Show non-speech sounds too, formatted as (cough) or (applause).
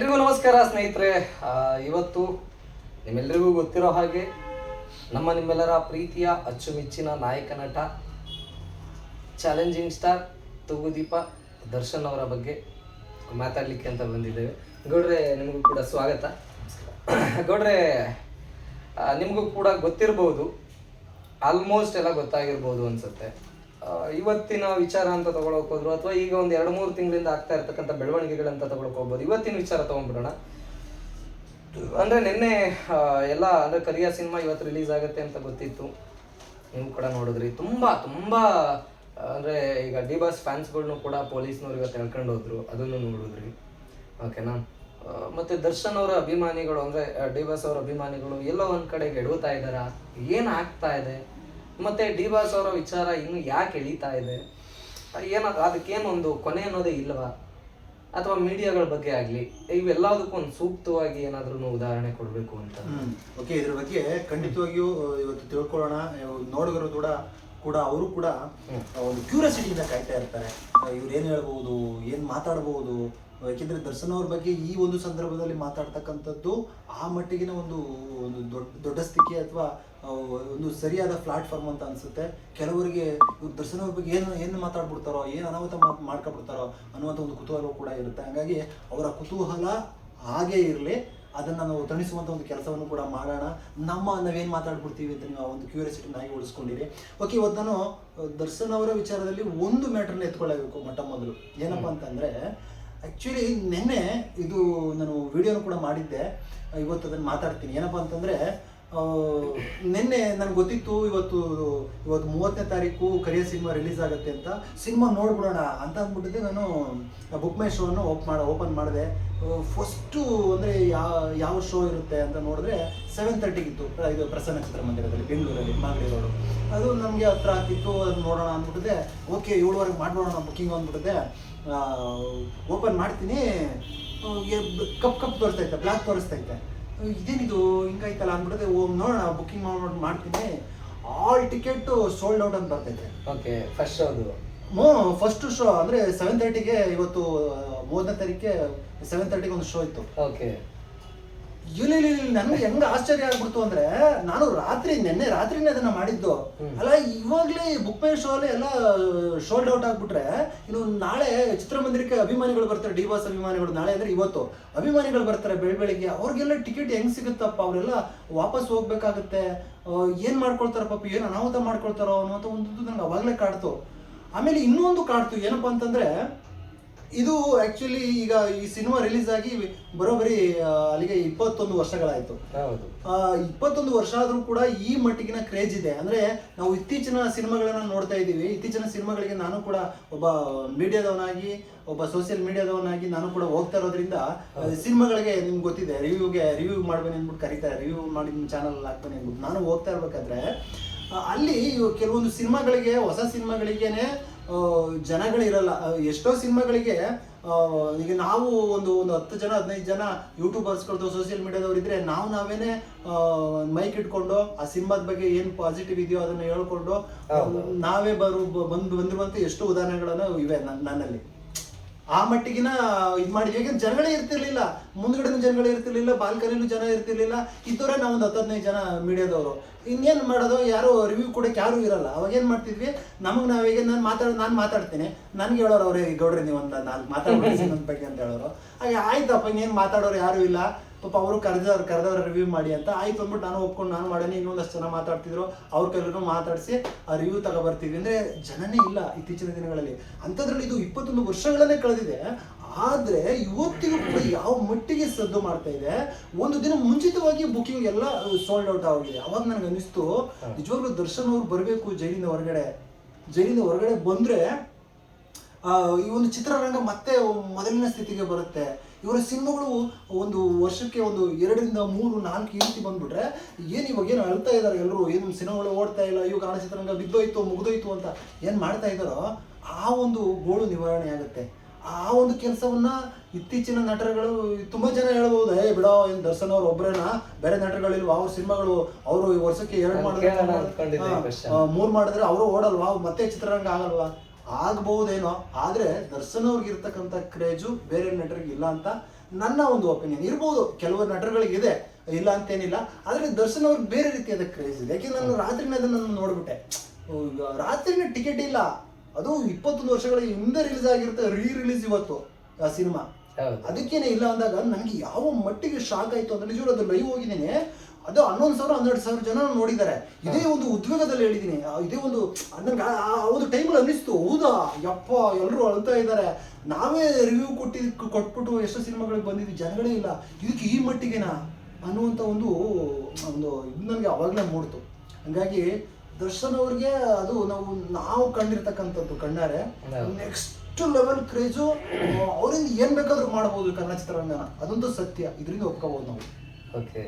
ಎಲ್ರಿಗೂ ನಮಸ್ಕಾರ ಸ್ನೇಹಿತರೆ. ಇವತ್ತು ನಿಮ್ಮೆಲ್ಲರಿಗೂ ಗೊತ್ತಿರೋ ಹಾಗೆ ನಮ್ಮ ನಿಮ್ಮೆಲ್ಲರ ಪ್ರೀತಿಯ ಅಚ್ಚುಮೆಚ್ಚಿನ ನಾಯಕ ನಟ ಚಾಲೆಂಜಿಂಗ್ ಸ್ಟಾರ್ ತೂಗುದೀಪ ದರ್ಶನ್ ಅವರ ಬಗ್ಗೆ ಮಾತಾಡಲಿಕ್ಕೆ ಅಂತ ಬಂದಿದ್ದೇವೆ. ಗೌಡ್ರೆ, ನಿಮಗೂ ಕೂಡ ಸ್ವಾಗತ. ಗೌಡ್ರೆ ನಿಮಗೂ ಕೂಡ ಗೊತ್ತಿರಬಹುದು ಆಲ್ಮೋಸ್ಟ್ ಎಲ್ಲ ಗೊತ್ತಾಗಿರ್ಬೋದು ಅನ್ಸುತ್ತೆ. ಇವತ್ತಿನ ವಿಚಾರ ಅಂತ ತಗೊಳಕ್ ಹೋದ್ರು, ಅಥವಾ ಈಗ ಒಂದು ಎರಡು ಮೂರು ತಿಂಗಳಿಂದ ಆಗ್ತಾ ಇರ್ತಕ್ಕಂಥ ಬೆಳವಣಿಗೆಗಳಂತ ತಗೊಳಕ್ ಹೋಗ್ಬೋದು. ಇವತ್ತಿನ ವಿಚಾರ ತಗೊಂಡ್ಬಿಡೋಣ. ಅಂದ್ರೆ ನಿನ್ನೆ ಎಲ್ಲ, ಅಂದ್ರೆ ಕರಿಯ ಸಿನಿಮಾ ಇವತ್ತು ರಿಲೀಸ್ ಆಗುತ್ತೆ ಅಂತ ಗೊತ್ತಿತ್ತು. ನೀವು ಕೂಡ ನೋಡಿದ್ರಿ. ತುಂಬಾ ತುಂಬಾ, ಅಂದ್ರೆ ಈಗ ಡಿ ಬಾಸ್ ಫ್ಯಾನ್ಸ್ಗಳ್ನು ಕೂಡ ಪೊಲೀಸ್ನವ್ರು ಇವತ್ತು ಹೇಳ್ಕೊಂಡು ಹೋದ್ರು ಅದನ್ನು ನೋಡಿದ್ರಿ. ಓಕೆನಾ? ಮತ್ತೆ ದರ್ಶನ್ ಅವರ ಅಭಿಮಾನಿಗಳು, ಅಂದ್ರೆ ಡಿ ಬಾಸ್ ಅವರ ಅಭಿಮಾನಿಗಳು ಎಲ್ಲೋ ಒಂದ್ ಕಡೆಗೆ ಎಡುತ್ತಾ ಇದ್ದಾರಾ? ಏನ್ ಆಗ್ತಾ ಇದೆ? ಮತ್ತೆ ಡಿ ಬಾಸ್ ಅವರ ವಿಚಾರ ಇನ್ನು ಯಾಕೆ ಎಳೀತಾ ಇದೆ? ಏನ ಅದಕ್ಕೇನೊಂದು ಕೊನೆ ಅನ್ನೋದೇ ಇಲ್ವಾ? ಅಥವಾ ಮೀಡಿಯಾಗಳ ಬಗ್ಗೆ ಆಗ್ಲಿ ಇವೆಲ್ಲದಕ್ಕೂ ಒಂದು ಸೂಕ್ತವಾಗಿ ಏನಾದ್ರೂ ಉದಾಹರಣೆ ಕೊಡಬೇಕು ಅಂತ. ಓಕೆ ಇದ್ರ ಬಗ್ಗೆ ಖಂಡಿತವಾಗಿಯೂ ಇವತ್ತು ತಿಳ್ಕೊಳ್ಳೋಣ. ನೋಡಿದ್ರು ಕೂಡ ಕೂಡ ಅವರು ಕೂಡ ಒಂದು ಕ್ಯೂರಿಯಾಸಿಟಿಯಿಂದ ಕಾಯ್ತಾ ಇರ್ತಾರೆ. ಇವ್ರು ಏನು ಹೇಳ್ಬೋದು ಏನು ಮಾತಾಡಬಹುದು ಯಾಕೆಂದ್ರೆ ದರ್ಶನ್ ಅವ್ರ ಬಗ್ಗೆ ಈ ಒಂದು ಸಂದರ್ಭದಲ್ಲಿ ಮಾತಾಡ್ತಕ್ಕಂಥದ್ದು ಆ ಮಟ್ಟಿಗಿನ ಒಂದು ಒಂದು ದೊಡ್ಡ ದೊಡ್ಡ ಸ್ಥಿತಿ ಅಥವಾ ಒಂದು ಸರಿಯಾದ ಪ್ಲಾಟ್ಫಾರ್ಮ್ ಅಂತ ಅನ್ಸುತ್ತೆ. ಕೆಲವರಿಗೆ ದರ್ಶನ ಬಗ್ಗೆ ಏನು ಏನು ಮಾತಾಡ್ಬಿಡ್ತಾರೋ ಏನು ಅನಾಹುತ ಮಾತು ಮಾಡ್ಕೊಬಿಡ್ತಾರೋ ಅನ್ನುವಂಥ ಒಂದು ಕುತೂಹಲ ಕೂಡ ಇರುತ್ತೆ. ಹಾಗಾಗಿ ಅವರ ಕುತೂಹಲ ಹಾಗೇ ಇರಲಿ. ಅದನ್ನು ನಾವು ತಣಿಸುವಂಥ ಒಂದು ಕೆಲಸವನ್ನು ಕೂಡ ಮಾಡೋಣ. ನಮ್ಮ ನಾವೇನು ಮಾತಾಡ್ಬಿಡ್ತೀವಿ ಅಂತ ನೀವು ಆ ಒಂದು ಕ್ಯೂರಿಯಾಸಿಟಿ ನಾಯಿ ಉಳಿಸ್ಕೊಂಡಿರಿ. ಓಕೆ ಇವತ್ತು ನಾನು ದರ್ಶನ್ ಅವರ ವಿಚಾರದಲ್ಲಿ ಒಂದು ಮ್ಯಾಟ್ರನ್ನ ಎತ್ಕೊಳ್ಳಬೇಕು ಮೊಟ್ಟ ಮೊದಲು. ಏನಪ್ಪ ಅಂತಂದರೆ ಆ್ಯಕ್ಚುಲಿ ನಿನ್ನೆ ಇದು ನಾನು ವಿಡಿಯೋನು ಕೂಡ ಮಾಡಿದ್ದೆ. ಇವತ್ತು ಅದನ್ನು ಮಾತಾಡ್ತೀನಿ. ಏನಪ್ಪ ಅಂತಂದರೆ ನಿನ್ನೆ ನನಗೆ ಗೊತ್ತಿತ್ತು, ಇವತ್ತು ಇವತ್ತು ಮೂವತ್ತನೇ ತಾರೀಕು ಕರಿಯ ಸಿನಿಮಾ ರಿಲೀಸ್ ಆಗುತ್ತೆ ಅಂತ. ಸಿನಿಮಾ ನೋಡ್ಬಿಡೋಣ ಅಂತ ಅಂದ್ಬಿಟ್ಟಿದ್ದೆ. ನಾನು ಬುಕ್ ಮೈ ಶೋವನ್ನು ಓಪ್ ಮಾಡಿ ಓಪನ್ ಮಾಡಿದೆ. ಫಸ್ಟು ಅಂದರೆ ಯಾವ ಯಾವ ಶೋ ಇರುತ್ತೆ ಅಂತ ನೋಡಿದ್ರೆ ಸೆವೆನ್ ತರ್ಟಿಗಿತ್ತು ಇದು ಪ್ರಸನ್ನ ಚಿತ್ರಮಂದಿರದಲ್ಲಿ, ಬೆಂಗಳೂರಲ್ಲಿ ಮಾಗಡಿ ಅದು ನಮಗೆ ಹತ್ರ ಆಗ್ತಿತ್ತು, ಅದು ನೋಡೋಣ ಅಂದ್ಬಿಟ್ಟಿದೆ ಓಕೆ, ಏಳುವರೆಗೆ ಮಾಡ್ಬಿಡೋಣ ಬುಕ್ಕಿಂಗ್ ಅಂದ್ಬಿಟ್ಟಿದೆ ಓಪನ್ ಮಾಡ್ತೀನಿ. ಕಪ್ ಕಪ್ ತೋರಿಸ್ತೈತೆ ಬ್ಲ್ಯಾಕ್ ತೋರಿಸ್ತೈತೆ ಇದೇನಿದು? ಹಿಂಗಾಯ್ತಲ್ಲ ಅಂದ್ಬಿಟ್ಟಿದೆ ಓ ನೋಡೋಣ ಬುಕ್ಕಿಂಗ್ ಮಾಡ್ಬಿಟ್ಟು ಮಾಡ್ತೀನಿ. ಆಲ್ ಟಿಕೆಟ್ ಸೋಲ್ಡ್ ಔಟ್ ಅಂತ ಬರ್ತೈತೆ. ಓಕೆ ಫಸ್ಟ್ ಶೋದು ಹ್ಞೂ ಫಸ್ಟ್ ಶೋ ಅಂದರೆ ಸೆವೆನ್ ತರ್ಟಿಗೆ ಇವತ್ತು ಮೂವತ್ತನೇ ತಾರೀಕಿಗೆ ಸೆವೆನ್ ತರ್ಟಿಗೆ ಒಂದು ಶೋ ಇತ್ತು. ಓಕೆ ಇಲ್ಲ ನನಗೆ ಹೆಂಗ ಆಶ್ಚರ್ಯ ಆಗ್ಬಿಡ್ತು ಅಂದ್ರೆ ನಾನು ರಾತ್ರಿ ನಿನ್ನೆ ರಾತ್ರಿನೇ ಅದನ್ನ ಮಾಡಿದ್ದು. ಅಲ್ಲ ಇವಾಗ್ಲೇ ಬುಕ್ ಮೈ ಶೋ ಅಲ್ಲಿ ಎಲ್ಲ ಶೋಲ್ಡ್ ಔಟ್ ಆಗ್ಬಿಟ್ರೆ ಇನ್ನು ನಾಳೆ ಚಿತ್ರಮಂದಿರಕ್ಕೆ ಅಭಿಮಾನಿಗಳು ಬರ್ತಾರೆ ಡಿ ಬಾಸ್ ಅಭಿಮಾನಿಗಳು ನಾಳೆ ಅಂದ್ರೆ ಇವತ್ತು. ಅಭಿಮಾನಿಗಳು ಬರ್ತಾರೆ ಬೆಳ ಬೆಳಿಗ್ಗೆ. ಅವ್ರಿಗೆಲ್ಲ ಟಿಕೆಟ್ ಹೆಂಗ್ ಸಿಗುತ್ತಪ್ಪ? ಅವರೆಲ್ಲ ವಾಪಸ್ ಹೋಗ್ಬೇಕಾಗತ್ತೆ. ಏನ್ ಮಾಡ್ಕೊಳ್ತಾರ ಪಾಪ ಏನ್ ಅನಾಹುತ ಮಾಡ್ಕೊಳ್ತಾರೋ ಅನ್ನೋ ಒಂದು ನನಗೆ ಅವಾಗ್ಲೇ ಕಾಡ್ತು. ಆಮೇಲೆ ಇನ್ನೊಂದು ಕಾಡ್ತು. ಏನಪ್ಪಾ ಅಂತಂದ್ರೆ ಇದು ಆಕ್ಚುಲಿ ಈಗ ಈ ಸಿನಿಮಾ ರಿಲೀಸ್ ಆಗಿ ಬರೋಬ್ಬರಿ ಅಲ್ಲಿಗೆ ಇಪ್ಪತ್ತೊಂದು ವರ್ಷಗಳಾಯ್ತು. ಇಪ್ಪತ್ತೊಂದು ವರ್ಷ ಆದ್ರೂ ಕೂಡ ಈ ಮಟ್ಟಿಗಿನ ಕ್ರೇಜ್ ಇದೆ. ಅಂದ್ರೆ ನಾವು ಇತ್ತೀಚಿನ ಸಿನಿಮಾಗಳನ್ನ ನೋಡ್ತಾ ಇದ್ದೀವಿ. ಇತ್ತೀಚಿನ ಸಿನಿಮಾಗಳಿಗೆ ನಾನು ಕೂಡ ಒಬ್ಬ ಮೀಡಿಯಾದವನಾಗಿ ಒಬ್ಬ ಸೋಷಿಯಲ್ ಮೀಡಿಯಾದವನಾಗಿ ನಾನು ಕೂಡ ಹೋಗ್ತಾ ಇರೋದ್ರಿಂದ ಸಿನಿಮಾಗಳಿಗೆ ನಿಮ್ಗೆ ಗೊತ್ತಿದೆ. ರಿವ್ಯೂಗೆ ರಿವ್ಯೂ ಮಾಡ್ಬೇನೆ ಅಂದ್ಬಿಟ್ಟು ಕರೀತಾರೆ. ರಿವ್ಯೂ ಮಾಡಿ ನಿಮ್ಮ ಚಾನಲ್ ಹಾಕ್ಬೇನೆ ಅಂದ್ಬಿಟ್ಟು ನಾನು ಹೋಗ್ತಾ ಇರ್ಬೇಕಾದ್ರೆ ಅಲ್ಲಿ ಕೆಲವೊಂದು ಸಿನಿಮಾಗಳಿಗೆ ಹೊಸ ಸಿನಿಮಾಗಳಿಗೇನೆ ಜನಗಳಿರಲ್ಲ. ಎಷ್ಟೋ ಸಿನಿಮಾಗಳಿಗೆ ಈಗ ನಾವು ಒಂದು ಒಂದು ಹತ್ತು ಜನ ಹದಿನೈದು ಜನ ಯೂಟ್ಯೂಬರ್ಸ್ಗಳದ್ದು ಸೋಷಿಯಲ್ ಮೀಡಿಯಾದವ್ರು ಇದ್ರೆ ನಾವು ನಾವೇನೆ ಮೈಕ್ ಇಟ್ಕೊಂಡು ಆ ಸಿನಿಮಾದ ಬಗ್ಗೆ ಏನು ಪಾಸಿಟಿವ್ ಇದೆಯೋ ಅದನ್ನ ಹೇಳ್ಕೊಂಡು ನಾವೇ ಬರು ಬಂದು ಬಂದಿರುವಂತ ಎಷ್ಟೋ ಉದಾಹರಣೆಗಳನ್ನು ಇವೆ ನನ್ನಲ್ಲಿ. ಆ ಮಟ್ಟಿಗಿನ ಇದು ಮಾಡಿದ್ವಿ. ಯಾಕಂದ್ರೆ ಜನಗಳೇ ಇರ್ತಿರ್ಲಿಲ್ಲ. ಮುಂದ್ಗಡೆ ಜನಗಳೇ ಇರ್ತಿರ್ಲಿಲ್ಲ. ಬಾಲ್ಕನಿಲೂ ಜನ ಇರ್ತಿರ್ಲಿಲ್ಲ. ಇದ್ದವರೇ ನಾವು ಒಂದು ಜನ ಮೀಡಿಯಾದವರು. ಇನ್ನೇನು ಮಾಡೋದು? ಯಾರು ರಿವ್ಯೂ ಕೊಡಕ್ಕೆ ಯಾರು ಇರಲ್ಲ. ಅವಾಗ ಏನು ಮಾಡ್ತಿದ್ವಿ? ನಮಗೆ ನಾವೀಗ ನಾನು ಮಾತಾಡ ನಾನು ಮಾತಾಡ್ತೀನಿ. ನನ್ಗೆ ಹೇಳೋರು ಅವ್ರಿಗೆ ಗೌಡ್ರಿ ನೀವು ಒಂದು ನಾಲ್ಕು ಮಾತಾಡ್ಬಿಡಿ ನನ್ನ (laughs) ಬಗ್ಗೆ ಅಂತ ಹೇಳೋರು. ಹಾಗೆ ಆಯ್ತಪ್ಪ ಇನ್ನೇನು ಮಾತಾಡೋರು ಯಾರು ಇಲ್ಲ. ಪಾಪ ಅವರು ಕರೆದವ್ರು ಕರೆದವ್ರು ರಿವ್ಯೂ ಮಾಡಿ ಅಂತ ಆಯ್ತು ಅಂದ್ಬಿಟ್ಟು ನಾನು ಒಪ್ಕೊಂಡು ನಾನು ಮಾಡೋಣ ಇನ್ನೊಂದಷ್ಟು ಜನ ಮಾತಾಡ್ತಿದ್ರು. ಅವ್ರ ಕೈಲೂ ಮಾತಾಡಿಸಿ ಆ ರಿವ್ಯೂ ತಗೊಬರ್ತೀವಿ. ಅಂದ್ರೆ ಜನನೇ ಇಲ್ಲ ಇತ್ತೀಚಿನ ದಿನಗಳಲ್ಲಿ. ಅಂಥದ್ರಲ್ಲಿ ಇದು ಇಪ್ಪತ್ತೊಂದು ವರ್ಷಗಳನ್ನೇ ಕಳೆದಿದೆ. ಆದ್ರೆ ಇವತ್ತಿಗೂ ಕೂಡ ಯಾವ ಮಟ್ಟಿಗೆ ಸದ್ದು ಮಾಡ್ತಾ ಇದೆ? ಒಂದು ದಿನ ಮುಂಚಿತವಾಗಿ ಬುಕಿಂಗ್ ಎಲ್ಲ ಸೋಲ್ಡ್ ಔಟ್ ಆಗಿದೆ ಅವಾಗ ನನಗೆ ಅನಿಸ್ತು ನಿಜವಾಗ್ಲೂ ದರ್ಶನ್ ಅವ್ರು ಬರಬೇಕು ಜೈಲಿನ ಹೊರಗಡೆ. ಜೈಲಿನ ಹೊರಗಡೆ ಬಂದ್ರೆ ಈ ಒಂದು ಚಿತ್ರರಂಗ ಮತ್ತೆ ಮೊದಲಿನ ಸ್ಥಿತಿಗೆ ಬರುತ್ತೆ. ಇವರ ಸಿನಿಮಾಗಳು ಒಂದು ವರ್ಷಕ್ಕೆ ಒಂದು ಎರಡರಿಂದ ಮೂರು ನಾಲ್ಕು ಈ ರೀತಿ ಬಂದ್ಬಿಟ್ರೆ ಏನು ಇವಾಗ ಏನು ಅಳ್ತಾ ಇದ್ದಾರೆ ಎಲ್ಲರೂ ಏನು ಸಿನಿಮಾಗಳು ಓಡ್ತಾ ಇಲ್ಲ ಇವಾಗ ಕನ್ನಡ ಚಿತ್ರರಂಗ ಬಿದ್ದೋಯ್ತು ಮುಗಿದೋಯ್ತು ಅಂತ ಏನು ಮಾಡ್ತಾ ಇದ್ದಾರೋ ಆ ಒಂದು ಗೋಳು ನಿವಾರಣೆ ಆಗುತ್ತೆ. ಆ ಒಂದು ಕೆಲಸವನ್ನ ಇತ್ತೀಚಿನ ನಟರುಗಳು ತುಂಬಾ ಜನ ಹೇಳ್ಬೋದು ಏ ಬಿಡೋ ಏನು ದರ್ಶನ್ ಅವ್ರು ಒಬ್ಬರೇನ ಬೇರೆ ನಟರುಗಳಿಲ್ವಾ? ಅವ್ರ ಸಿನಿಮಾಗಳು ಅವರು ಈ ವರ್ಷಕ್ಕೆ ಎರಡು. ಮಾಡಿದ್ರೆ ಮೂರ್ ಮಾಡಿದ್ರೆ ಅವರು ಓಡಲ್ವಾ? ಮತ್ತೆ ಚಿತ್ರರಂಗ ಆಗಲ್ವಾ? ಆಗ್ಬಹುದೇನೋ ಆದ್ರೆ ದರ್ಶನ್ ಅವ್ರಿಗೆ ಇರ್ತಕ್ಕಂಥ ಕ್ರೇಜು ಬೇರೆ ನಟರಿಗೆ ಇಲ್ಲ ಅಂತ ನನ್ನ ಒಂದು ಒಪಿನಿಯನ್. ಇರ್ಬೋದು ಕೆಲವು ನಟರುಗಳಿಗೆ ಇದೆ ಇಲ್ಲ ಅಂತೇನಿಲ್ಲ ಆದ್ರೆ ದರ್ಶನ್ ಅವ್ರಿಗೆ ಬೇರೆ ರೀತಿಯಾದ ಕ್ರೇಜ್ ಇದೆ. ಯಾಕೆ ನಾನು ರಾತ್ರಿನೇ ಅದನ್ನ ನೋಡ್ಬಿಟ್ಟೆ. ರಾತ್ರಿನೇ ಟಿಕೆಟ್ ಇಲ್ಲ. ಅದು ಇಪ್ಪತ್ತೊಂದು ವರ್ಷಗಳ ಹಿಂದೆ ರಿಲೀಸ್ ಆಗಿರುತ್ತೆ ರೀ ರಿಲೀಸ್ ಇವತ್ತು ಆ ಸಿನಿಮಾ. ಅದಕ್ಕೇನೆ ಇಲ್ಲ ಅಂದಾಗ ನನಗೆ ಯಾವ ಮಟ್ಟಿಗೆ ಶಾಕ್ ಆಯ್ತು ಅಂದ್ರೆ ನಿಜವಾಗ್ಲೂ ಅದು ಲೈವ್ ಹೋಗಿದ್ದೀನಿ. ಅದು ಹನ್ನೊಂದು ಸಾವಿರ ಹನ್ನೆರಡು ಸಾವಿರ ಜನ ನೋಡಿದ್ದಾರೆ. ಇದೇ ಒಂದು ಉದ್ವೇಗದಲ್ಲಿ ಹೇಳಿದ್ದೀನಿ ಇದೇ ಒಂದು ನನಗೆ ಆ ಒಂದು ಟೈಮಲ್ಲಿ ಅನ್ನಿಸ್ತು. ಹೌದಾ? ಯಪ್ಪ ಎಲ್ಲರೂ ಅಳ್ತಾ ಇದ್ದಾರೆ. ನಾವೇ ರಿವ್ಯೂ ಕೊಟ್ಟಿದ್ ಕೊಟ್ಬಿಟ್ಟು ಎಷ್ಟೋ ಸಿನಿಮಾಗಳಿಗೆ ಬಂದಿದ್ವಿ. ಜನಗಳೇ ಇಲ್ಲ. ಇದಕ್ಕೆ ಈ ಮಟ್ಟಿಗೆನಾ ಅನ್ನುವಂಥ ಒಂದು ಒಂದು ಇದು ನನಗೆ ಅವಾಗಲೇ ಮೂಡ್ತು. ಹಂಗಾಗಿ ದರ್ಶನ್ ಅವ್ರಿಗೆ ಅದು ನಾವು ನಾವು ಕಂಡಿರ್ತಕ್ಕಂಥದ್ದು ಕಣ್ಣಾರೆ. ನೆಕ್ಸ್ಟ್ ಲೆವೆಲ್ ಕ್ರೇಜು ಅವರಿಂದ ಏನು ಬೇಕಾದ್ರೂ ಮಾಡ್ಬೋದು ಕನ್ನಡ ಚಿತ್ರರಂಗನ. ಅದಂತೂ ಸತ್ಯ. ಇದರಿಂದ ಒಪ್ಕೋಬಹುದು ನಾವು. ಓಕೆ